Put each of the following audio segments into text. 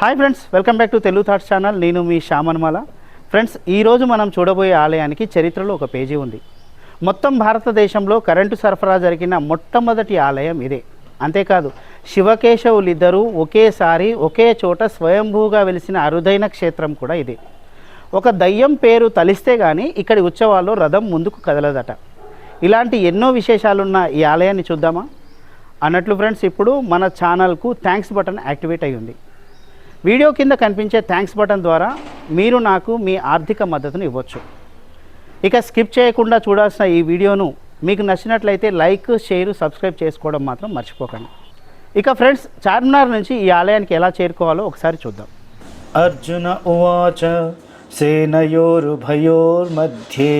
Hi friends welcome back to Telugu thoughts channel. నేను మీ శ్యామన్మాల. Friends ఈరోజు మనం చూడబోయే ఆలయానికి చరిత్రలో ఒక పేజీ ఉంది. మొత్తం భారతదేశంలో కరెంటు సరఫరా జరిగిన మొట్టమొదటి ఆలయం ఇదే. అంతేకాదు శివకేశవులిద్దరూ ఒకేసారి ఒకే చోట స్వయంభూగా వెలిసిన అరుదైన క్షేత్రం కూడా ఇదే. ఒక దయ్యం పేరు తలిస్తే కానీ ఇక్కడి ఉత్సవాల్లో రథం ముందుకు కదలదట. ఇలాంటి ఎన్నో విశేషాలున్న ఈ ఆలయాన్ని చూద్దామా? అన్నట్లు ఫ్రెండ్స్ ఇప్పుడు మన ఛానల్కు థ్యాంక్స్ బటన్ యాక్టివేట్ అయ్యింది. వీడియో కింద కనిపించే థ్యాంక్స్ బటన్ ద్వారా మీరు నాకు మీ ఆర్థిక మద్దతును ఇవ్వచ్చు. ఇక స్కిప్ చేయకుండా చూడాల్సిన ఈ వీడియోను మీకు నచ్చినట్లయితే లైక్ షేర్ సబ్స్క్రైబ్ చేసుకోవడం మాత్రం మర్చిపోకండి. ఇక ఫ్రెండ్స్ చార్మినార్ నుంచి ఈ ఆలయానికి ఎలా చేరుకోవాలో ఒకసారి చూద్దాం. అర్జున ఉవాచ సేనయోరుభయోర్మధ్యే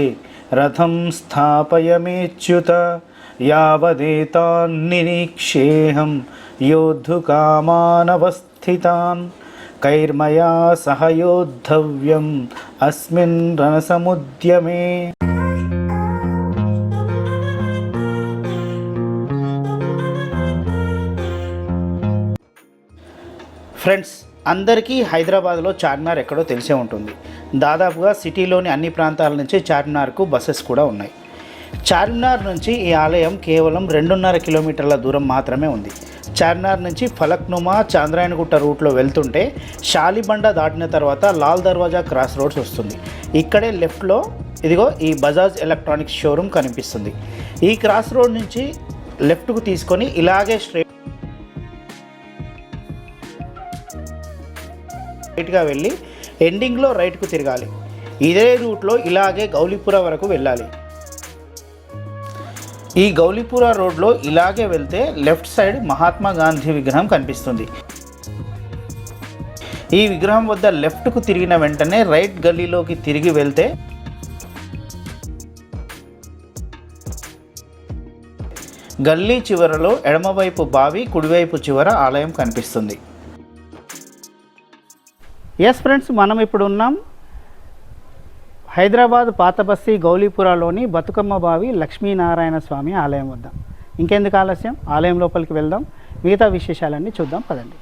రథం స్థాపయమేచ్యుత యావదేతాన్ని నిరీక్షేహం యోద్ధుకామానవస్థితాన్. కైర్మయా సహయోద్ధవ్యం. అస్మిన్ రణసముద్యమే. ఫ్రెండ్స్ అందరికీ హైదరాబాద్లో చార్మినార్ ఎక్కడో తెలిసే ఉంటుంది. దాదాపుగా సిటీలోని అన్ని ప్రాంతాల నుంచి చార్మినార్కు బస్సెస్ కూడా ఉన్నాయి. చార్మినార్ నుంచి ఈ ఆలయం కేవలం రెండున్నర కిలోమీటర్ల దూరం మాత్రమే ఉంది. చార్మినార్ నుంచి ఫలక్నుమా చాంద్రాయణగుట్ట రూట్లో వెళ్తుంటే షాలిబండ దాటిన తర్వాత లాల్ దర్వాజా క్రాస్ రోడ్స్ వస్తుంది. ఇక్కడే లెఫ్ట్లో ఇదిగో ఈ బజాజ్ ఎలక్ట్రానిక్స్ షోరూమ్ కనిపిస్తుంది. ఈ క్రాస్ రోడ్ నుంచి లెఫ్ట్కు తీసుకొని ఇలాగే స్ట్రైట్ రైట్గా వెళ్ళి ఎండింగ్లో రైట్కు తిరగాలి. ఇదే రూట్లో ఇలాగే గౌలీపుర వరకు వెళ్ళాలి. ఈ గౌలీపురా రోడ్లో ఇలాగే వెళ్తే లెఫ్ట్ సైడ్ మహాత్మా గాంధీ విగ్రహం కనిపిస్తుంది. ఈ విగ్రహం వద్ద లెఫ్ట్కు తిరిగిన వెంటనే రైట్ గల్లీలోకి తిరిగి వెళ్తే గల్లీ చివరలో ఎడమవైపు బావి కుడివైపు చివర ఆలయం కనిపిస్తుంది. ఎస్ ఫ్రెండ్స్ మనం ఇప్పుడు ఉన్నాం హైదరాబాద్ పాతబస్తి గౌలీపురాలోని బతుకమ్మ బావి లక్ష్మీనారాయణ స్వామి ఆలయం వద్ద. ఇంకెందుకు ఆలస్యం? ఆలయం లోపలికి వెళ్దాం. మిగతా విశేషాలన్నీ చూద్దాం. పదండి.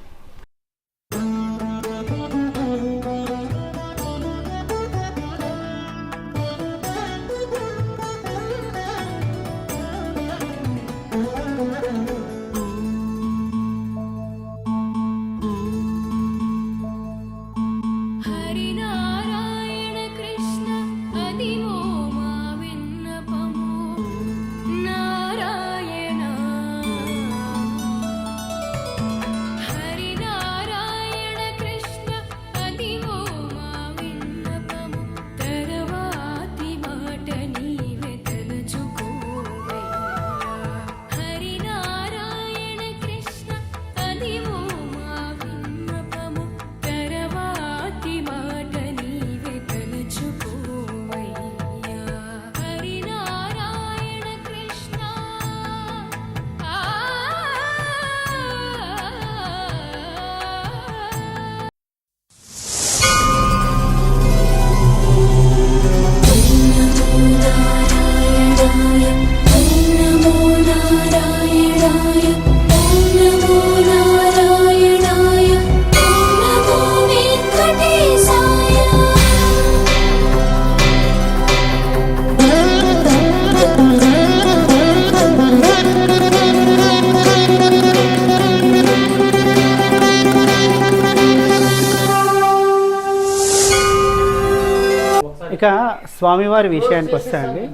స్వామివారి విషయానికి వస్తాయండి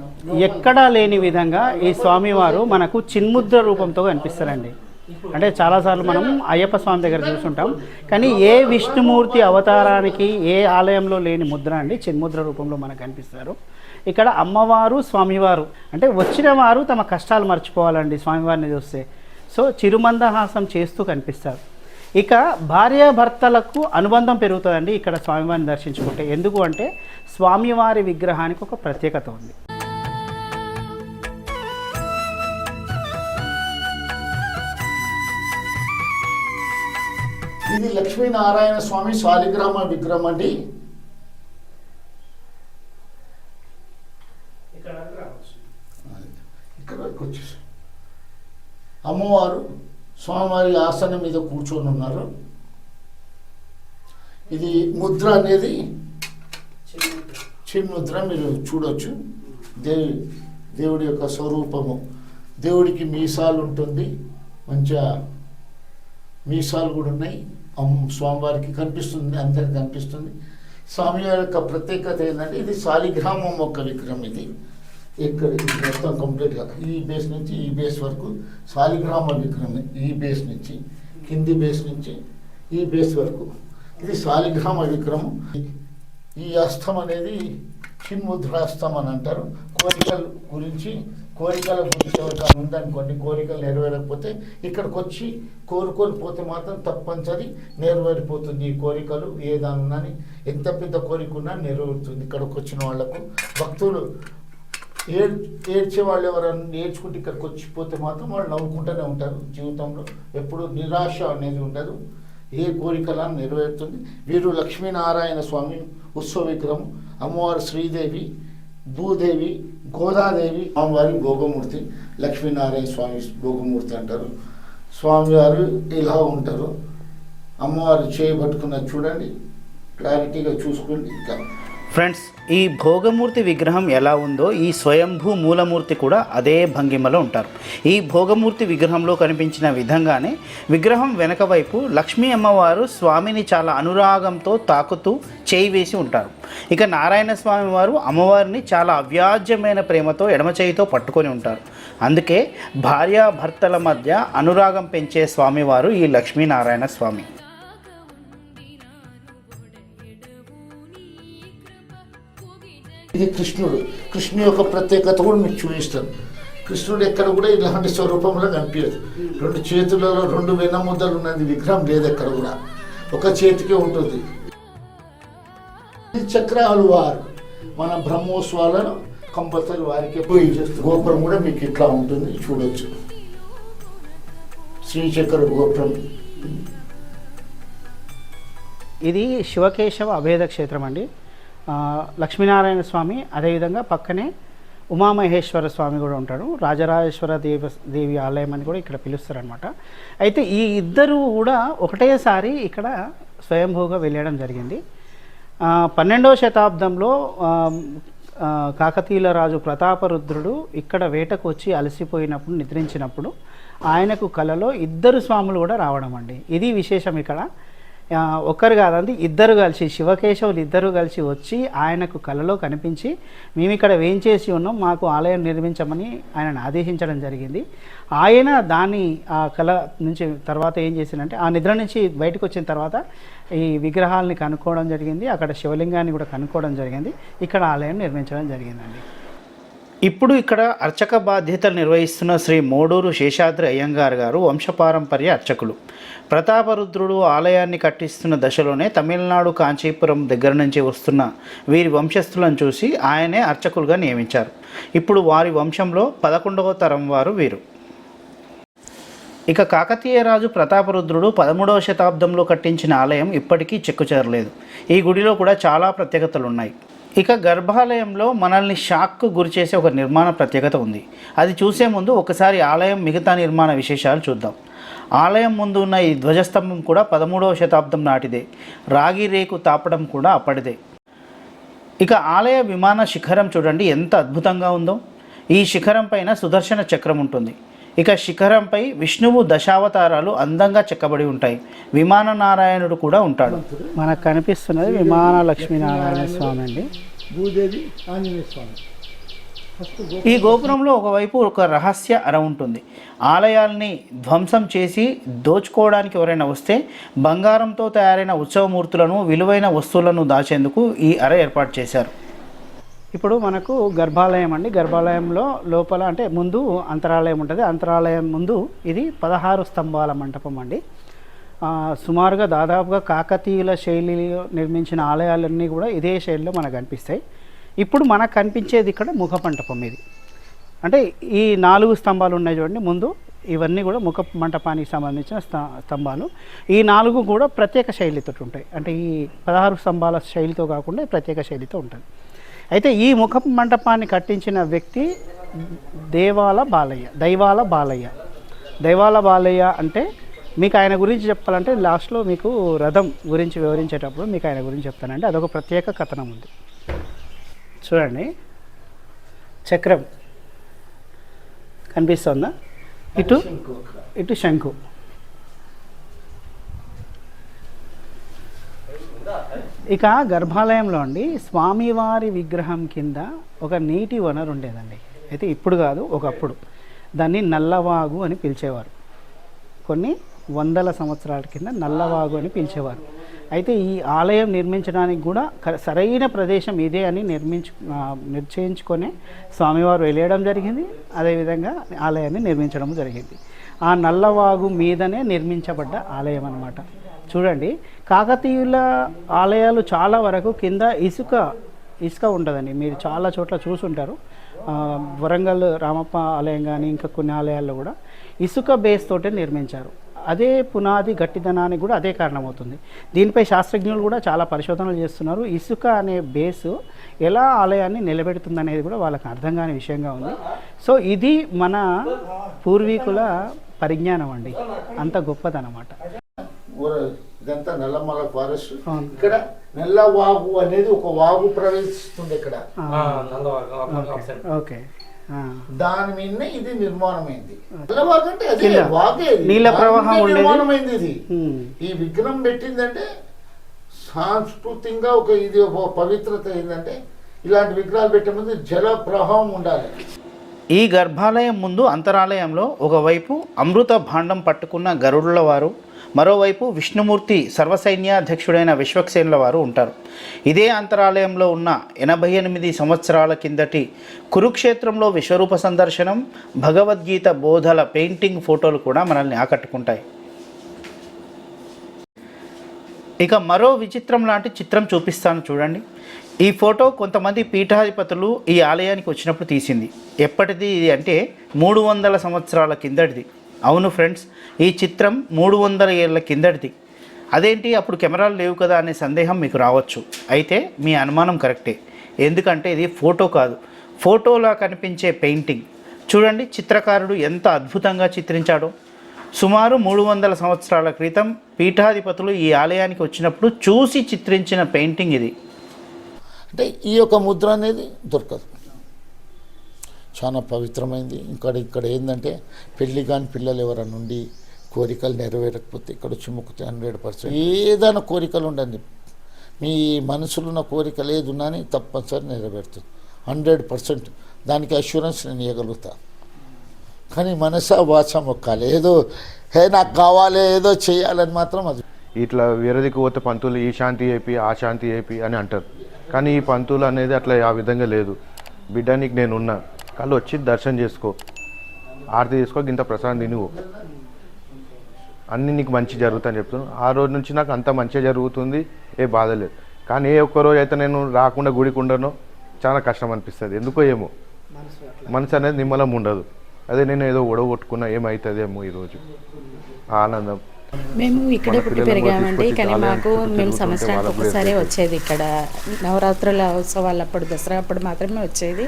ఎక్కడా లేని విధంగా ఈ స్వామివారు మనకు చిన్ముద్ర రూపంతో కనిపిస్తారండి. అంటే చాలాసార్లు మనం అయ్యప్ప స్వామి దగ్గర చూసుంటాం కానీ ఏ విష్ణుమూర్తి అవతారానికి ఏ ఆలయంలో లేని ముద్ర అండి చిన్ముద్ర రూపంలో మనకు కనిపిస్తారు. ఇక్కడ అమ్మవారు స్వామివారు అంటే వచ్చిన వారు తమ కష్టాలు మర్చిపోవాలండి స్వామివారిని చూస్తే. సో చిరుమందహాసం చేస్తూ కనిపిస్తారు. ఇక భార్యాభర్తలకు అనుబంధం పెరుగుతుందండి ఇక్కడ స్వామివారిని దర్శించుకుంటే. ఎందుకు అంటే స్వామివారి విగ్రహానికి ఒక ప్రత్యేకత ఉంది. ఇది లక్ష్మీనారాయణ స్వామి శాలిగ్రామ విగ్రహం అండి. ఇక్కడ వచ్చేసి. అమ్మవారు స్వామివారి ఆసనం మీద కూర్చొని ఉన్నారు. ఇది ముద్ర అనేది చిన్ముద్ర. మీరు చూడొచ్చు. దేవి దేవుడి యొక్క స్వరూపము. దేవుడికి మీసాలు ఉంటుంది. మంచిగా మీసాలు కూడా ఉన్నాయి. స్వామివారికి కనిపిస్తుంది. అందరికి కనిపిస్తుంది. స్వామివారి యొక్క ప్రత్యేకత ఏంటంటే ఇది శాలిగ్రామం యొక్క విగ్రహం ఇది. ఇక్కడ మొత్తం కంప్లీట్గా ఈ బేస్ నుంచి ఈ బేస్ వరకు శాలిగ్రామ విగ్రహం ఈ బేస్ నుంచి కింది బేస్ నుంచి ఈ బేస్ వరకు. ఇది శాలిగ్రామ విగ్రహం ఈ అస్తం అనేది చిన్ముద్రాస్తం అని అంటారు. కోరికల గురించి కోరికల గురించి ఎవరికైనా ఉందనుకోండి కోరికలు నెరవేరకపోతే ఇక్కడికి వచ్చి కోరుకొని పోతే మాత్రం తప్పనిసరి నెరవేరిపోతుంది. ఈ కోరికలు ఏదన్నా ఎంత పెద్ద కోరిక ఉన్నా నెరవేరుతుంది. ఇక్కడికి వచ్చిన వాళ్ళకు భక్తులు ఏడ్ ఏడ్చే వాళ్ళు ఎవరైనా నేర్చుకుంటే ఇక్కడికి వచ్చిపోతే మాత్రం వాళ్ళు నవ్వుకుంటూనే ఉంటారు జీవితంలో. ఎప్పుడు నిరాశ అనేది ఉండదు. ఏ కోరికలా నెరవేరుతుంది. వీరు లక్ష్మీనారాయణ స్వామి ఉత్సవ విగ్రహం అమ్మవారు శ్రీదేవి భూదేవి గోదాదేవి అమ్మవారి భోగమూర్తి లక్ష్మీనారాయణ స్వామి భోగమూర్తి అంటారు. స్వామివారు ఇలా ఉంటారు. అమ్మవారు చేయబట్టుకున్నది చూడండి. క్లారిటీగా చూసుకోండి. ఇంకా ఫ్రెండ్స్ ఈ భోగమూర్తి విగ్రహం ఎలా ఉందో ఈ స్వయంభూ మూలమూర్తి కూడా అదే భంగిమలో ఉంటారు. ఈ భోగమూర్తి విగ్రహంలో కనిపించిన విధంగానే విగ్రహం వెనక వైపు లక్ష్మీ అమ్మవారు స్వామిని చాలా అనురాగంతో తాకుతూ చేయి వేసి ఉంటారు. ఇక నారాయణ స్వామి వారు అమ్మవారిని చాలా అవ్యాజ్యమైన ప్రేమతో ఎడమ చేయితో పట్టుకొని ఉంటారు. అందుకే భార్యాభర్తల మధ్య అనురాగం పెంచే స్వామివారు ఈ లక్ష్మీనారాయణ స్వామి. ఇది కృష్ణుడు. కృష్ణుని యొక్క ప్రత్యేకత కూడా మీకు చూపిస్తాను. కృష్ణుడు ఎక్కడ కూడా ఇలాంటి స్వరూపంలో కనిపించదు. రెండు చేతులలో రెండు వెన్నముద్దలు ఉన్నది విగ్రహం లేదు ఎక్కడ కూడా. ఒక చేతికే ఉంటుంది. చక్రాలు వారు. మన బ్రహ్మోత్సవాలను కంపల్సరీ వారికి పోయి చేస్తారు గోపురం కూడా మీకు ఇట్లా ఉంటుంది. చూడొచ్చు. శ్రీచక్ర గోపురం. ఇది శివకేశవ అభేద క్షేత్రం అండి. లక్ష్మీనారాయణ స్వామి అదేవిధంగా పక్కనే ఉమామహేశ్వర స్వామి కూడా ఉంటాడు. రాజరాజేశ్వర దేవ దేవి ఆలయం అని కూడా ఇక్కడ పిలుస్తారనమాట అయితే ఈ ఇద్దరు కూడా ఒకటేసారి ఇక్కడ స్వయంభూగా వెళ్ళడం జరిగింది. పన్నెండవ శతాబ్దంలో కాకతీయుల రాజు ప్రతాపరుద్రుడు ఇక్కడ వేటకు వచ్చి అలసిపోయినప్పుడు నిద్రించినప్పుడు ఆయనకు కలలో ఇద్దరు స్వాములు కూడా రావడం అండి. ఇది విశేషం ఇక్కడ. ఒక్కరు కాదండి ఇద్దరు కలిసి శివకేశవులు ఇద్దరు కలిసి వచ్చి ఆయనకు కలలో కనిపించి మేము ఇక్కడ వేయించేసి ఉన్నాం మాకు ఆలయం నిర్మించమని ఆయనను ఆదేశించడం జరిగింది. ఆయన దాన్ని ఆ కళ నుంచి తర్వాత ఏం చేసిందంటే ఆ నిద్ర నుంచి బయటకు వచ్చిన తర్వాత ఈ విగ్రహాలని కనుక్కోవడం జరిగింది అక్కడ శివలింగాన్ని కూడా కనుక్కోవడం జరిగింది ఇక్కడ ఆలయం నిర్మించడం జరిగిందండి. ఇప్పుడు ఇక్కడ అర్చక బాధ్యతలు నిర్వహిస్తున్న శ్రీ మోడూరు శేషాద్రి అయ్యంగార్ గారు వంశపారంపర్య అర్చకులు. ప్రతాపరుద్రుడు ఆలయాన్ని కట్టిస్తున్న దశలోనే తమిళనాడు కాంచీపురం దగ్గర నుంచి వస్తున్న వీరి వంశస్థులను చూసి ఆయనే అర్చకులుగా నియమించారు. ఇప్పుడు వారి వంశంలో పదకొండవ తరం వారు వీరు. ఇక కాకతీయ రాజు ప్రతాపరుద్రుడు పదమూడవ శతాబ్దంలో కట్టించిన ఆలయం ఇప్పటికీ చెక్కుచేరలేదు. ఈ గుడిలో కూడా చాలా ప్రత్యేకతలు ఉన్నాయి ఇక గర్భాలయంలో మనల్ని షాక్కు గురిచేసే ఒక నిర్మాణ ప్రత్యేకత ఉంది. అది చూసే ముందు ఒకసారి ఆలయం మిగతా నిర్మాణ విశేషాలు చూద్దాం. ఆలయం ముందు ఉన్న ఈ ధ్వజస్తంభం కూడా పదమూడవ శతాబ్దం నాటిదే. రాగి రేకు తాపడం కూడా అప్పటిదే. ఇక ఆలయ విమాన శిఖరం చూడండి ఎంత అద్భుతంగా ఉందో. ఈ శిఖరం పైన సుదర్శన చక్రం ఉంటుంది. ఇక శిఖరంపై విష్ణువు దశావతారాలు అందంగా చెక్కబడి ఉంటాయి. విమాన నారాయణుడు కూడా ఉంటాడు. మనకు కనిపిస్తున్నది విమాన లక్ష్మీనారాయణ స్వామి అండి. భూదేవి ఆంజనేయ స్వామి. ఈ గోపురంలో ఒకవైపు ఒక రహస్య అర ఉంటుంది. ఆలయాల్ని ధ్వంసం చేసి దోచుకోవడానికి ఎవరైనా వస్తే బంగారంతో తయారైన ఉత్సవమూర్తులను విలువైన వస్తువులను దాచేందుకు ఈ అర ఏర్పాటు చేశారు. ఇప్పుడు మనకు గర్భాలయం అండి. గర్భాలయంలో లోపల అంటే ముందు అంతరాలయం ఉంటుంది. అంతరాలయం ముందు ఇది పదహారు స్తంభాల మంటపం అండి. సుమారుగా దాదాపుగా కాకతీయుల శైలిలో నిర్మించిన ఆలయాలన్నీ కూడా ఇదే శైలిలో మనకు కనిపిస్తాయి. ఇప్పుడు మనకు కనిపించేది ఇక్కడ ముఖ మంటపం ఇది. అంటే ఈ నాలుగు స్తంభాలు ఉన్నాయి చూడండి. ముందు ఇవన్నీ కూడా ముఖ మంటపానికి సంబంధించిన స్తంభాలు. ఈ నాలుగు కూడా ప్రత్యేక శైలితో ఉంటాయి. అంటే ఈ పదహారు స్తంభాల శైలితో కాకుండా ప్రత్యేక శైలితో ఉంటుంది. అయితే ఈ ముఖ మంటపాన్ని కట్టించిన వ్యక్తి దేవాల బాలయ్య దైవాల బాలయ్య. దైవాల బాలయ్య అంటే మీకు ఆయన గురించి చెప్పాలంటే లాస్ట్లో మీకు రథం గురించి వివరించేటప్పుడు మీకు ఆయన గురించి చెప్తానండి. అదొక ప్రత్యేక కథనం ఉంది. చూడండి. చక్రం. కనిపిస్తుందా? ఇటు? ఇటు శంకు. ఇక గర్భాలయంలో అండి స్వామివారి విగ్రహం కింద ఒక నీటి వనరు ఉండేదండి. అయితే ఇప్పుడు కాదు ఒకప్పుడు. దాన్ని నల్లవాగు అని పిలిచేవారు. కొన్ని వందల సంవత్సరాల కింద నల్లవాగు అని పిలిచేవారు. అయితే ఈ ఆలయం నిర్మించడానికి కూడా సరైన ప్రదేశం ఇదే అని నిర్మించు ఆ, నిశ్చయించుకొని స్వామివారు వెళ్ళడం జరిగింది. అదేవిధంగా ఆలయాన్ని నిర్మించడం జరిగింది. ఆ నల్లవాగు మీదనే నిర్మించబడ్డ ఆలయం అన్నమాట చూడండి. కాకతీయుల ఆలయాలు చాలా వరకు కింద ఇసుక ఇసుక ఉంటుందండి మీరు చాలా చోట్ల చూసుంటారు. వరంగల్ రామప్ప ఆలయం కానీ ఇంకా కొన్ని ఆలయాల్లో కూడా ఇసుక బేస్ తోటే నిర్మించారు. అదే పునాది గట్టిదనానికి కూడా అదే కారణమవుతుంది. దీనిపై శాస్త్రజ్ఞులు కూడా చాలా పరిశోధనలు చేస్తున్నారు. ఇసుక అనే బేసు ఎలా ఆలయాన్ని నిలబెడుతుంది అనేది కూడా వాళ్ళకి అర్థం కాని విషయంగా ఉంది. సో ఇది మన పూర్వీకుల పరిజ్ఞానం అండి. అంత గొప్పదనమాట. ఊర ఇదంతా నల్లమల ఫారెస్ట్. ఇక్కడ నల్ల వాగు అనేది ఒక వాగు ప్రవేశిస్తుంది ఇక్కడ ఓకే ఆ. దాని మీదనే ఇది నిర్మాణమైంది నల్లవాగు అంటే అదే. వాగే. నీళ్ళ ప్రవాహం మీదే. నిర్మాణమైంది ఇది. ఈ విగ్రహం పెట్టిందంటే సాంస్కృతికంగా ఒక ఇది ఒక పవిత్రత ఏంటంటే ఇలాంటి విగ్రహాలు పెట్టే ముందు జల ప్రవాహం ఉండాలి ఈ గర్భాలయం ముందు అంతరాలయంలో ఒకవైపు అమృత భాండం పట్టుకున్న గరుడుల వారు మరోవైపు విష్ణుమూర్తి సర్వసైన్యాధ్యక్షుడైన విశ్వక్సేనుల వారు ఉంటారు. ఇదే అంతరాలయంలో ఉన్న ఎనభై ఎనిమిది సంవత్సరాల కిందటి కురుక్షేత్రంలో విశ్వరూప సందర్శనం భగవద్గీత బోధల పెయింటింగ్ ఫోటోలు కూడా మనల్ని ఆకట్టుకుంటాయి. ఇక మరో విచిత్రం లాంటి చిత్రం చూపిస్తాను చూడండి. ఈ ఫోటో కొంతమంది పీఠాధిపతులు ఈ ఆలయానికి వచ్చినప్పుడు తీసింది. ఎప్పటిది ఇది అంటే మూడు వందల సంవత్సరాల కిందటిది. అవును ఫ్రెండ్స్ ఈ చిత్రం మూడు వందల ఏళ్ళ కిందటిది. అదేంటి? అప్పుడు కెమెరాలు లేవు కదా అనే సందేహం మీకు రావచ్చు. అయితే మీ అనుమానం కరెక్టే. ఎందుకంటే ఇది ఫోటో కాదు. ఫోటోలా కనిపించే పెయింటింగ్. చూడండి చిత్రకారుడు ఎంత అద్భుతంగా చిత్రించాడో. సుమారు మూడు వందల సంవత్సరాల క్రితం పీఠాధిపతులు ఈ ఆలయానికి వచ్చినప్పుడు చూసి చిత్రించిన పెయింటింగ్ ఇది. అంటే ఈ యొక్క ముద్ర అనేది దొరకదు. చాలా పవిత్రమైంది. ఇంకా ఇక్కడ ఏంటంటే పెళ్ళి కాని పిల్లలు ఎవరైనా ఉండి కోరికలు నెరవేరకపోతే ఇక్కడ వచ్చి హండ్రెడ్ పర్సెంట్. ఏదైనా కోరికలు ఉండండి. మీ మనసులో ఉన్న కోరిక లేదు ఉన్నాని తప్పనిసరి నెరవేరుతుంది. Hundred percent. దానికి అష్యూరెన్స్ నేను ఇవ్వగలుగుతా కానీ మనసా వాచ మొక్కాలి. ఏదో హే నాకు కావాలి ఏదో చేయాలని మాత్రం అది. ఇట్లా వేరేదికి పోతే పంతులు ఈ శాంతి ఏపి ఆ శాంతి ఏపి అని అంటారు. కానీ ఈ పంతులు అనేది అట్లా ఆ విధంగా లేదు. బిడ్డ నీకు నేను కళ్ళు వచ్చి దర్శనం చేసుకో. ఆరతి చేసుకో ఇంత ప్రసాదం తినువు అన్నీ నీకు మంచి జరుగుతాయని చెప్తున్నాను ఆ రోజు నుంచి నాకు అంత మంచిగా జరుగుతుంది ఏ బాధ లేదు. కానీ ఏ ఒక్క రోజు అయితే నేను రాకుండా గుడికి ఉండనో చాలా కష్టం అనిపిస్తుంది. ఎందుకో ఏమో. మనసు అనేది నిమ్మలం ఉండదు. అదే నేను ఏదో ఒడగొట్టుకున్నా ఏమవుతుందేమో ఈరోజు ఆనందం. మేము ఇక్కడే పుట్టి పెరిగామండి కానీ మాకు మేము సంవత్సరానికి ఒకసారి వచ్చేది. ఇక్కడ. నవరాత్రుల ఉత్సవాలప్పుడు దసరా అప్పుడు మాత్రమే వచ్చేది.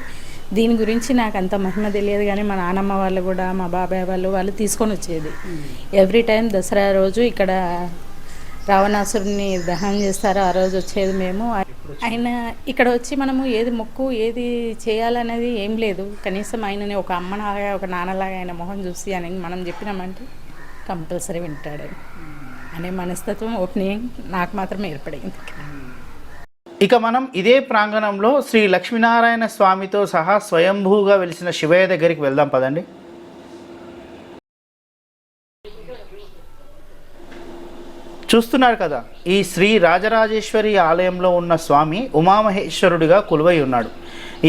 దీని గురించి నాకు అంత మహిమ తెలియదు కానీ మా నాన్నమ్మ వాళ్ళు కూడా మా బాబాయ్ వాళ్ళు వాళ్ళు తీసుకొని వచ్చేది. ఎవ్రీ టైం దసరా రోజు ఇక్కడ రావణాసురుని దహనం చేస్తారో ఆ రోజు వచ్చేది మేము. ఆయన ఇక్కడ వచ్చి మనము ఏది మొక్కు ఏది చేయాలనేది ఏం లేదు. కనీసం ఆయనని ఒక అమ్మలాగా ఒక నాన్నలాగా ఆయన మొహం చూసి అని మనం చెప్పినామంటే కంపల్సరీ వింటాడు అనే మనస్తత్వం ఓపెనింగ్ నాకు మాత్రం ఏర్పడింది ఇక మనం ఇదే ప్రాంగణంలో శ్రీ లక్ష్మీనారాయణ స్వామితో సహా స్వయంభూగా వెలిసిన శివయ్య దగ్గరికి వెళ్దాం పదండి. చూస్తున్నారు కదా ఈ శ్రీ రాజరాజేశ్వరి ఆలయంలో ఉన్న స్వామి ఉమామహేశ్వరుడిగా కొలువై ఉన్నాడు.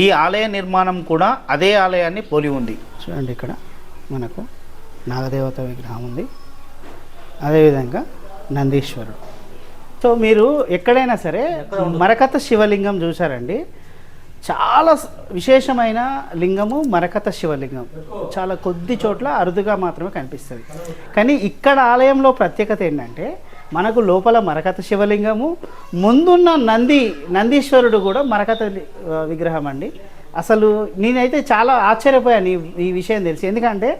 ఈ ఆలయ నిర్మాణం కూడా అదే ఆలయాన్ని పోలి ఉంది. చూడండి ఇక్కడ మనకు నాగదేవత విగ్రహం ఉంది. అదేవిధంగా నందీశ్వరుడు. సో మీరు ఎక్కడైనా సరే మరకత శివలింగం చూసారండి చాలా విశేషమైన లింగము మరకత శివలింగం. చాలా కొద్ది చోట్ల అరుదుగా మాత్రమే కనిపిస్తుంది. కానీ ఇక్కడ ఆలయంలో ప్రత్యేకత ఏంటంటే మనకు లోపల మరకత శివలింగము ముందున్న నంది నందీశ్వరుడు కూడా మరకత విగ్రహం అండి. అసలు నేనైతే చాలా ఆశ్చర్యపోయాను ఈ ఈ విషయం తెలిసి. ఎందుకంటే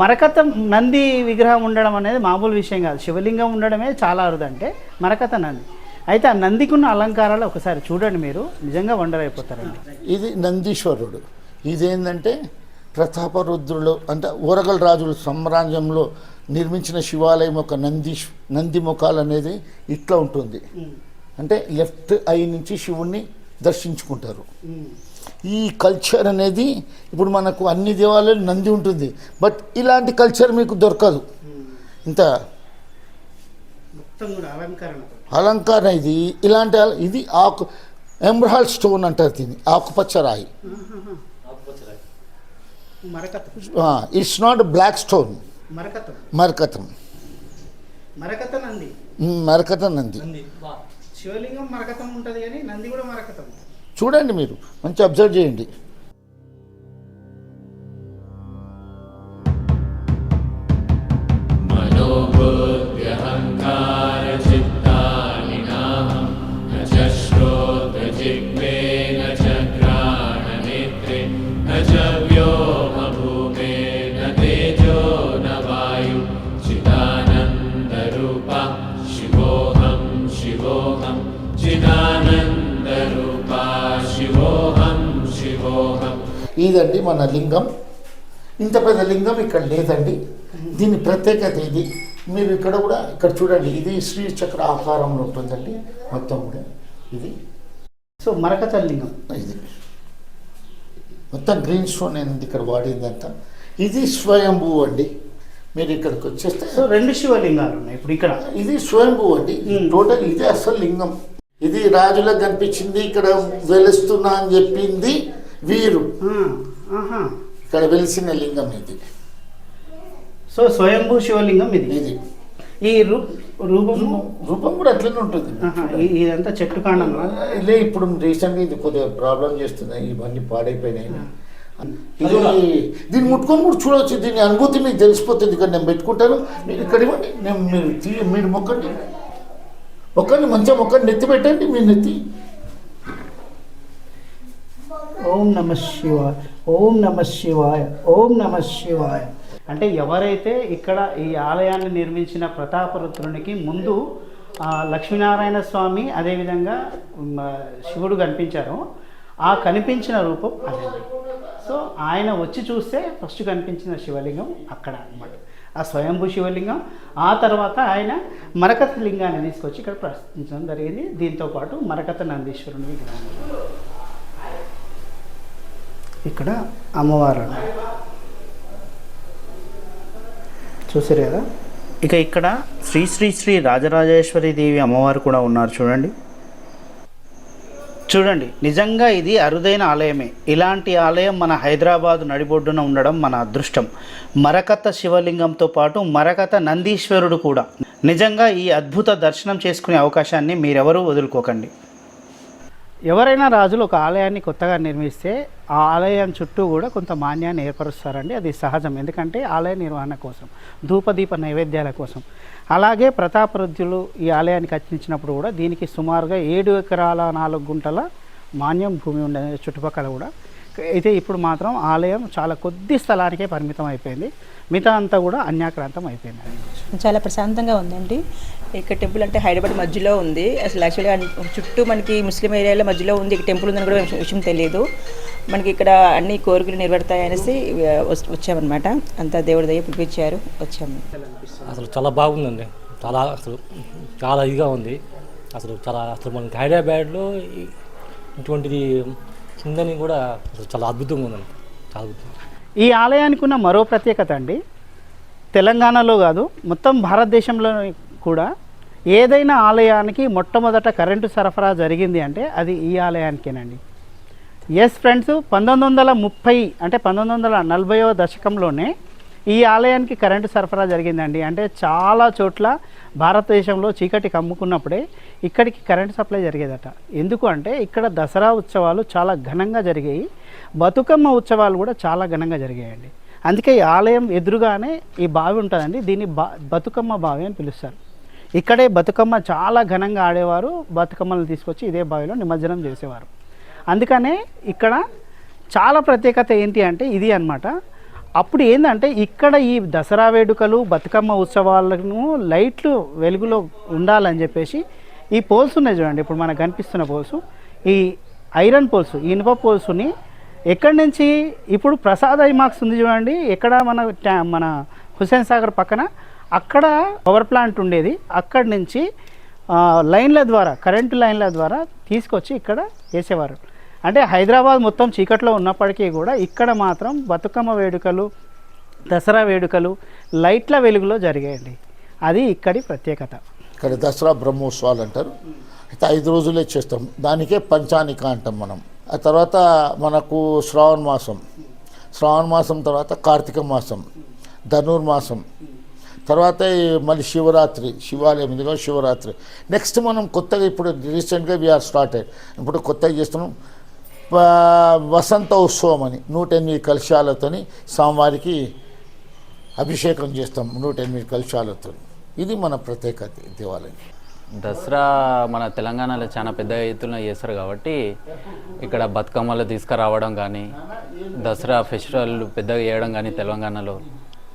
మరకత నంది విగ్రహం ఉండడం అనేది మామూలు విషయం కాదు. శివలింగం ఉండడమే చాలా అరుదంటే మరకత నంది. అయితే ఆ నందికి ఉన్న అలంకారాలు ఒకసారి చూడండి మీరు. నిజంగా వండర్ అయిపోతారండి. ఇది నందీశ్వరుడు. ఇదేంటంటే ప్రతాపరుద్రులు అంటే ఓరగల్ రాజుల సామ్రాజ్యంలో నిర్మించిన శివాలయం ఒక నందీశ్ నంది ముఖాలు అనేది ఇట్లా ఉంటుంది. అంటే లెఫ్ట్ ఐ నుంచి శివుణ్ణి దర్శించుకుంటారు. ఈ కల్చర్ అనేది ఇప్పుడు మనకు అన్ని దేవాలయాలు నంది ఉంటుంది. బట్ ఇలాంటి కల్చర్ మీకు దొరకదు. ఇంత అలంకరణ. అలంకారం ఇది. ఇలాంటి ఇది ఆకు ఎంబ్రహాల్ స్టోన్ అంటారు దీన్ని ఆకుపచ్చ రాయి. మరకతం. ఇట్స్ నాట్ బ్లాక్ స్టోన్ మరకతం. మరకతం. మరకత నంది. మరకతం నంది. శివలింగం మరకతం ఉంటుంది కానీ నంది కూడా మరకతం. చూడండి మీరు మంచి అబ్జర్వ్ చేయండి. మనోబుద్ధ్యహంకార ఇదండి మన లింగం? ఇంత పెద్ద లింగం ఇక్కడ లేదండి. దీని ప్రత్యేకత ఇది. మీరు ఇక్కడ కూడా ఇక్కడ చూడండి ఇది శ్రీ చక్ర ఆకారంలో ఉంటుందండి మొత్తం కూడా. ఇది. సో మరకత లింగం. ఇది. మొత్తం గ్రీన్ స్టోన్ అనేది ఇక్కడ వాడిందంతా ఇది స్వయంభూ అండి. మీరు ఇక్కడికి వచ్చేస్తే సో రెండు శివలింగాలు ఉన్నాయి ఇప్పుడు ఇక్కడ. ఇది స్వయంభూ అండి. టోటల్ ఇదే అసలు లింగం. ఇది రాజులకు కనిపించింది ఇక్కడ వెలుస్తున్నా అని చెప్పింది. వీరు. ఇక్కడ వెలిసిన లింగం ఇది. సో స్వయంభూ శివలింగం ఇది. ఇది. ఈ రూ రూపము? రూపం కూడా అట్లనే ఉంటుంది. ఇదంతా చెట్టు కాండం ఇదే ఇప్పుడు రీసెంట్గా ఇది కొద్దిగా ప్రాబ్లం చేస్తున్నాయి ఇవన్నీ పాడైపోయినాయి. ఇది దీన్ని ముట్టుకొని కూడా చూడవచ్చు దీని అనుభూతి మీకు తెలిసిపోతుంది. ఇక్కడ నేను పెట్టుకుంటాను. మీరు ఇక్కడ ఇవ్వండి. నేను మీరు మీరు మొక్కండి. మొక్కండి. మంచిగా మొక్కండి. నెత్తి పెట్టండి. మీరు నెత్తి. ఓం నమ శివాయ ఓం నమ శివాయ ఓం నమ శివాయ. అంటే ఎవరైతే ఇక్కడ ఈ ఆలయాన్ని నిర్మించిన ప్రతాపరుద్రునికి ముందు లక్ష్మీనారాయణ స్వామి అదేవిధంగా శివుడు కనిపించారో ఆ కనిపించిన రూపం అదండి సో ఆయన వచ్చి చూస్తే ఫస్ట్ కనిపించిన శివలింగం అక్కడ అన్నమాట. ఆ స్వయంభూ శివలింగం ఆ తర్వాత ఆయన మరకత లింగాన్ని తీసుకొచ్చి ఇక్కడ ప్రశ్నించడం జరిగింది. దీంతో పాటు మరకత నందీశ్వరుని విగ్రహం. ఇక్కడ అమ్మవారు. చూసారు కదా? ఇక ఇక్కడ శ్రీ శ్రీ శ్రీ రాజరాజేశ్వరి దేవి అమ్మవారు కూడా ఉన్నారు చూడండి. చూడండి నిజంగా ఇది అరుదైన ఆలయమే. ఇలాంటి ఆలయం మన హైదరాబాదు నడిబొడ్డున ఉండడం మన అదృష్టం. మరకత శివలింగంతో పాటు మరకత నందీశ్వరుడు కూడా. నిజంగా ఈ అద్భుత దర్శనం చేసుకునే అవకాశాన్ని మీరెవరూ వదులుకోకండి. ఎవరైనా రాజులు ఒక ఆలయాన్ని కొత్తగా నిర్మిస్తే ఆ ఆలయం చుట్టూ కూడా కొంత మాన్యాన్ని ఏర్పరుస్తారండి. అది సహజం. ఎందుకంటే ఆలయ నిర్వహణ కోసం ధూపదీప నైవేద్యాల కోసం. అలాగే ప్రతాపరుద్యులు ఈ ఆలయానికి అర్చించినప్పుడు కూడా దీనికి సుమారుగా ఏడు ఎకరాల నాలుగు గుంటల మాన్యం భూమి ఉండే చుట్టుపక్కల కూడా. అయితే ఇప్పుడు మాత్రం ఆలయం చాలా కొద్ది స్థలానికే పరిమితం అయిపోయింది. మిగతా అంతా కూడా అన్యాక్రాంతం అయిపోయింది చాలా ప్రశాంతంగా ఉందండి. ఇక్కడ టెంపుల్ అంటే హైదరాబాద్ మధ్యలో ఉంది. అసలు యాక్చువల్గా చుట్టూ మనకి ముస్లిం ఏరియాలో మధ్యలో ఉంది. ఇక్కడ టెంపుల్ ఉందని కూడా విషయం తెలియదు మనకి ఇక్కడ అన్ని కోరికలు నెరవేరుతాయి అనేసి వచ్చామన్నమాట. అంతా దేవుడి దయ పిలిపించారు వచ్చాము. అసలు చాలా బాగుందండి. చాలా అసలు చాలా ఇదిగా ఉంది. అసలు చాలా అసలు మనకి హైదరాబాద్లో ఇటువంటిది ఉందని కూడా అసలు చాలా అద్భుతంగా ఉందండి. చాలా అద్భుతం ఈ ఆలయానికి ఉన్న మరో ప్రత్యేకత అండి. తెలంగాణలో కాదు మొత్తం భారతదేశంలో కూడా ఏదైనా ఆలయానికి మొట్టమొదట కరెంటు సరఫరా జరిగింది అంటే అది ఈ ఆలయానికేనండి. ఎస్ ఫ్రెండ్స్ పంతొమ్మిది వందల ముప్పై అంటే పంతొమ్మిది వందల నలభైవ దశకంలోనే ఈ ఆలయానికి కరెంటు సరఫరా జరిగిందండి. అంటే చాలా చోట్ల భారతదేశంలో చీకటి కమ్ముకున్నప్పుడే ఇక్కడికి కరెంటు సప్లై జరిగేదట. ఎందుకు అంటే ఇక్కడ దసరా ఉత్సవాలు చాలా ఘనంగా జరిగాయి. బతుకమ్మ ఉత్సవాలు కూడా చాలా ఘనంగా జరిగాయండి. అందుకే ఈ ఆలయం ఎదురుగానే ఈ బావి ఉంటుందండి. దీన్ని బా బతుకమ్మ బావి అని పిలుస్తారు. ఇక్కడే బతుకమ్మ చాలా ఘనంగా ఆడేవారు. బతుకమ్మలను తీసుకొచ్చి ఇదే బావిలో నిమజ్జనం చేసేవారు. అందుకనే ఇక్కడ చాలా ప్రత్యేకత ఏంటి అంటే ఇది అన్నమాట. అప్పుడు ఏంటంటే ఇక్కడ ఈ దసరా వేడుకలు బతుకమ్మ ఉత్సవాలను లైట్లు వెలుగులో ఉండాలని చెప్పేసి ఈ పోల్స్ ఉన్నాయి చూడండి. ఇప్పుడు మనకు కనిపిస్తున్న పోల్స్. ఈ ఐరన్ పోల్స్ ఈ ఇనుప పోల్స్ని ఎక్కడి నుంచి ఇప్పుడు ప్రసాద్ ఐమాక్స్ ఉంది చూడండి. ఎక్కడ మన మన హుస్సేన్ సాగర్ పక్కన అక్కడ పవర్ ప్లాంట్ ఉండేది. అక్కడి నుంచి లైన్ల ద్వారా కరెంటు లైన్ల ద్వారా తీసుకొచ్చి ఇక్కడ వేసేవారు. అంటే హైదరాబాద్ మొత్తం చీకట్లో ఉన్నప్పటికీ కూడా ఇక్కడ మాత్రం బతుకమ్మ వేడుకలు దసరా వేడుకలు లైట్ల వెలుగులో జరిగాయండి. అది ఇక్కడి ప్రత్యేకత. ఇక్కడ దసరా బ్రహ్మోత్సవాలు అంటారు. అయితే ఐదు రోజులే చేస్తాం. దానికే పంచానిక అంటాం మనం. ఆ తర్వాత మనకు శ్రావణ మాసం. శ్రావణ మాసం తర్వాత కార్తీక మాసం ధనుర్మాసం తర్వాత మళ్ళీ శివరాత్రి శివాలయం ఇదిగో శివరాత్రి. నెక్స్ట్ మనం కొత్తగా ఇప్పుడు రీసెంట్గా వీఆర్ స్టార్టెడ్ ఇప్పుడు కొత్తగా చేస్తున్నాం. వసంత ఉత్సవం అని నూట ఎనిమిది కలశాలతోని స్వామివారికి అభిషేకం చేస్తాం నూట ఎనిమిది కలశాలతో ఇది మన ప్రత్యేకత దేవాలయం. దసరా మన తెలంగాణలో చాలా పెద్ద ఎత్తున చేస్తారు కాబట్టి ఇక్కడ బతుకమ్మలు తీసుకురావడం కానీ దసరా ఫెస్టివల్ పెద్దగా చేయడం కానీ తెలంగాణలో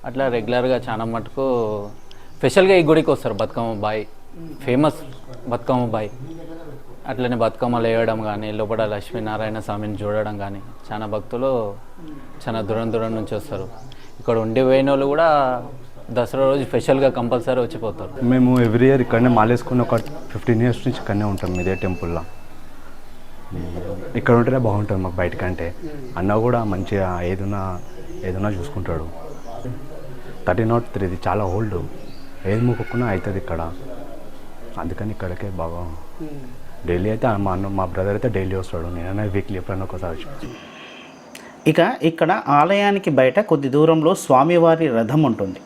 అట్లా రెగ్యులర్గా చాలా మటుకు స్పెషల్గా ఈ గుడికి వస్తారు బతుకమ్మ బాయ్. ఫేమస్ బతుకమ్మ బాయ్. అట్లనే బతుకమ్మలు వేయడం కానీ లోపల లక్ష్మీనారాయణ స్వామిని చూడడం కానీ చాలా భక్తులు చాలా దూరం దూరం నుంచి వస్తారు. ఇక్కడ ఉండి పోయిన వాళ్ళు కూడా దసరా రోజు స్పెషల్గా కంపల్సరీ వచ్చిపోతారు. మేము ఎవ్రీ ఇయర్ ఇక్కడనే మాలేసుకుని ఒక ఫిఫ్టీన్ ఇయర్స్ నుంచి ఇక్కడనే ఉంటాం ఇదే టెంపుల్లో ఇక్కడ ఉంటేనే బాగుంటుంది మాకు బయటకంటే. అన్న కూడా మంచిగా ఏదైనా ఏదైనా చూసుకుంటాడు. థర్టీ నాట్ త్రీ ఇది చాలా ఓల్డ్ ఏది మొక్కుకున్నా అవుతుంది ఇక్కడ. అందుకని ఇక్కడికే బాగా. డైలీ అయితే మా అన్న మా బ్రదర్ అయితే డైలీ వస్తాడు. నేనైనా వీక్లీ ఎప్పుడైనా ఒకసారి వచ్చి ఇక ఇక్కడ ఆలయానికి బయట కొద్ది దూరంలో స్వామివారి రథం ఉంటుంది.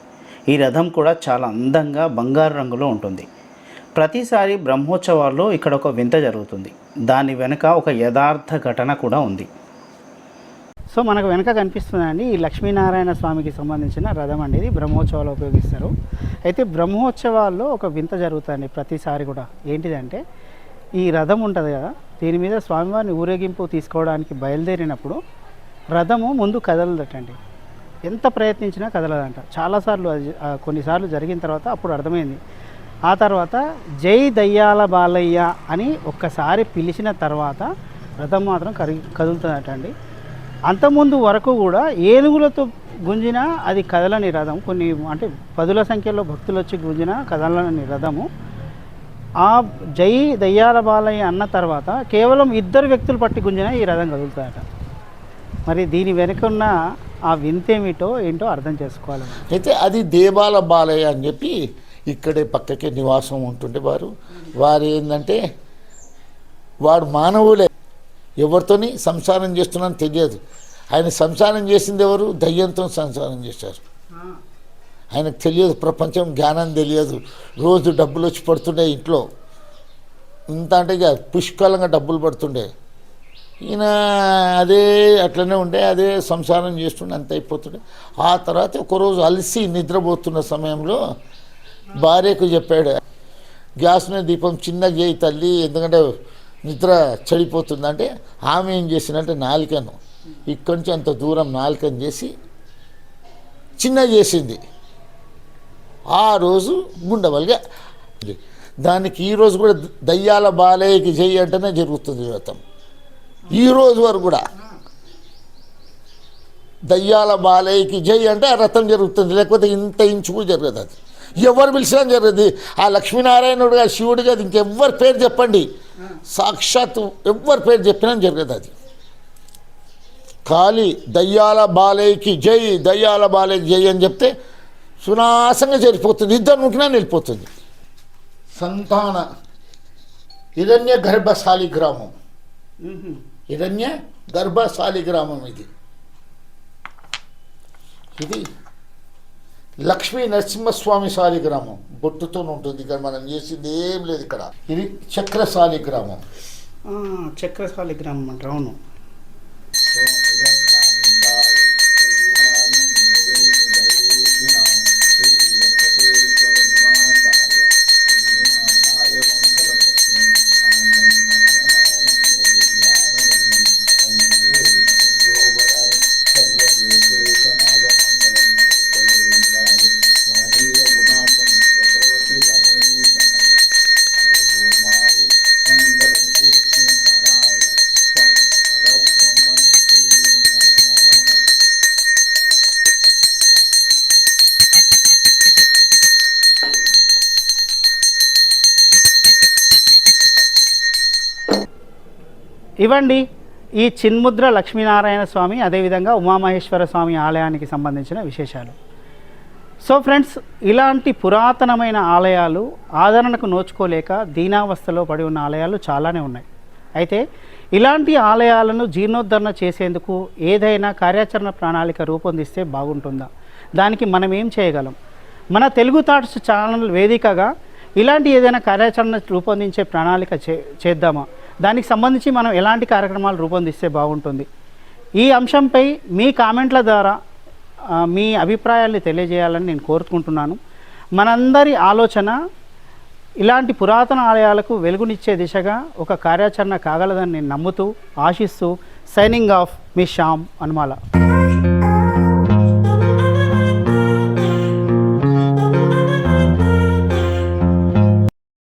ఈ రథం కూడా చాలా అందంగా బంగారు రంగులో ఉంటుంది. ప్రతిసారి బ్రహ్మోత్సవాల్లో ఇక్కడ ఒక వింత జరుగుతుంది. దాని వెనుక ఒక యథార్థ ఘటన కూడా ఉంది. సో మనకు వెనక కనిపిస్తుందండి ఈ లక్ష్మీనారాయణ స్వామికి సంబంధించిన రథం అనేది బ్రహ్మోత్సవాలు ఉపయోగిస్తారు. అయితే బ్రహ్మోత్సవాల్లో ఒక వింత జరుగుతుంది ప్రతిసారి కూడా. ఏంటిదంటే ఈ రథం ఉంటుంది కదా దీని మీద స్వామివారిని ఊరేగింపు తీసుకోవడానికి బయలుదేరినప్పుడు రథము ముందు కదలదటండి. ఎంత ప్రయత్నించినా కదలదంట. చాలాసార్లు అది కొన్నిసార్లు జరిగిన తర్వాత అప్పుడు అర్థమైంది. ఆ తర్వాత జై దయ్యాల బాలయ్య అని ఒక్కసారి పిలిచిన తర్వాత రథం మాత్రం కరిగి కదులుతుందటండి. అంతకుముందు వరకు కూడా ఏనుగులతో గుంజినా అది కదలని రథం. కొన్ని అంటే పదుల సంఖ్యలో భక్తులు వచ్చి గుంజినా కదలని రథము. ఆ జై దయ్యాల బాలయ్య అన్న తర్వాత కేవలం ఇద్దరు వ్యక్తులు పట్టి గుంజినా ఈ రథం కదులుతాయట. మరి దీని వెనుక ఉన్న ఆ వింతేమిటో ఏంటో అర్థం చేసుకోవాలి. అయితే అది దేవాల బాలయ్య అని చెప్పి ఇక్కడే పక్కకే నివాసం ఉంటుండే వారు. వారు ఏంటంటే వాడు మానవులే. ఎవరితోని సంసారం చేస్తున్నాను తెలియదు. ఆయన సంసారం చేసింది ఎవరు? దయ్యంతో సంసారం చేశారు. ఆయనకు తెలియదు ప్రపంచం జ్ఞానం తెలియదు. రోజు డబ్బులు వచ్చి పడుతుండే ఇంట్లో. ఇంత అంటే ఇక పుష్కలంగా డబ్బులు పడుతుండే. ఈయన అదే అట్లనే ఉండే అదే సంసారం చేస్తుండే అంత అయిపోతుండే. ఆ తర్వాత ఒకరోజు అలసి నిద్రపోతున్న సమయంలో భార్యకు చెప్పాడు గ్యాస్ మీద దీపం చిన్నగా చేయి తల్లి ఎందుకంటే నిద్ర చెడిపోతుందంటే ఆమె ఏం చేసిందంటే నాలికను ఇక్కడి నుంచి అంత దూరం నాలికను చేసి చిన్న చేసింది. ఆ రోజు గుండవల్గా దానికి ఈ రోజు కూడా దయ్యాల బాలయ్యకి జై అంటేనే జరుగుతుంది వ్రతం. ఈరోజు వరకు కూడా దయ్యాల బాలయ్యకి జై అంటే ఆ రథం జరుగుతుంది. లేకపోతే ఇంత ఇంచు కూడా జరగదు అది. ఎవరు పిలిచినా జరగదు. ఆ లక్ష్మీనారాయణుడుగా శివుడిగా అది ఇంకెవ్వరు పేరు చెప్పండి. సాక్షాత్ ఎవ్వరి పేరు చెప్పినా జరగదు అది ఖాళీ దయ్యాల బాలయ్యకి జై దయ్యాల బాలయ్యకి జై అని చెప్తే సునాసంగా జరిపోతుంది ఇద్దరు ముఖ్యంగా వెళ్ళిపోతుంది। సంతాన హిరణ్య గర్భశాలి గ్రామం। హిరణ్య గర్భశాలి గ్రామం ఇది। ఇది లక్ష్మీ నరసింహస్వామి శాలి గ్రామం బొట్టుతో ఉంటుంది ఇక్కడ మనం చేసింది ఏం లేదు ఇక్కడ. ఇది చక్రశాలి గ్రామం చక్రశాలి గ్రామం అంటారు అవును. ఇవ్వండి. ఈ చిన్ముద్ర లక్ష్మీనారాయణ స్వామి అదేవిధంగా ఉమామహేశ్వర స్వామి ఆలయానికి సంబంధించిన విశేషాలు. సో ఫ్రెండ్స్ ఇలాంటి పురాతనమైన ఆలయాలు ఆదరణకు నోచుకోలేక దీనావస్థలో పడి ఉన్న ఆలయాలు చాలానే ఉన్నాయి. అయితే ఇలాంటి ఆలయాలను జీర్ణోద్ధరణ చేసేందుకు ఏదైనా కార్యాచరణ ప్రణాళిక రూపొందిస్తే బాగుంటుందా? దానికి మనం ఏం చేయగలం? మన తెలుగు థాట్స్ ఛానల్ వేదికగా ఇలాంటి ఏదైనా కార్యాచరణ రూపొందించే ప్రణాళిక చే చేద్దామా? దానికి సంబంధించి మనం ఎలాంటి కార్యక్రమాలు రూపొందిస్తే బాగుంటుంది. ఈ అంశంపై మీ కామెంట్ల ద్వారా మీ అభిప్రాయాల్ని తెలియజేయాలని నేను కోరుకుంటున్నాను. మనందరి ఆలోచన ఇలాంటి పురాతన ఆలయాలకు వెలుగునిచ్చే దిశగా ఒక కార్యాచరణ కాగలదని నేను నమ్ముతూ ఆశిస్తూ సైనింగ్ ఆఫ్ మీ శ్యామ్ అనుమాల.